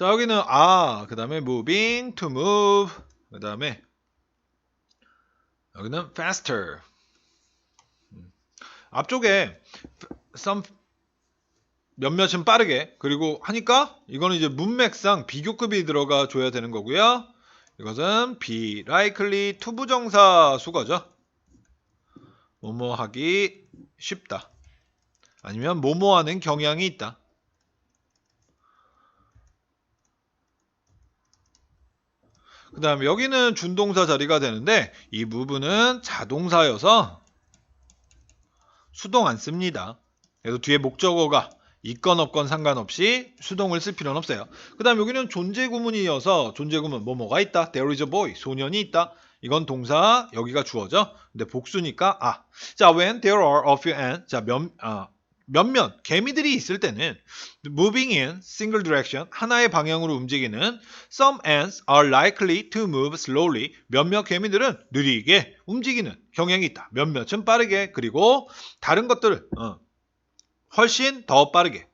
자, 여기는 아, 그 다음에 moving, to move, 그 다음에 여기는 faster. 음. 앞쪽에 some 몇몇은 빠르게 그리고 하니까 이거는 이제 문맥상 비교급이 들어가 줘야 되는 거고요. 이것은 be likely to 부정사 수거죠. 뭐뭐 하기 쉽다. 아니면 뭐뭐 하는 경향이 있다. 그 다음에 여기는 준동사 자리가 되는데 이 부분은 자동사여서 수동 안 씁니다. 그래서 뒤에 목적어가 있건 없건 상관없이 수동을 쓸 필요는 없어요. 그 다음 여기는 존재 구문이어서 존재 구문 뭐뭐가 있다. There is a boy. 소년이 있다. 이건 동사 여기가 주어져. 근데 복수니까 아. 자 when there are a few ants 자몇 아, 몇몇 개미들이 있을 때는 moving in single direction 하나의 방향으로 움직이는 some ants are likely to move slowly 몇몇 개미들은 느리게 움직이는 경향이 있다. 몇몇은 빠르게 그리고 다른 것들을 어, 훨씬 더 빠르게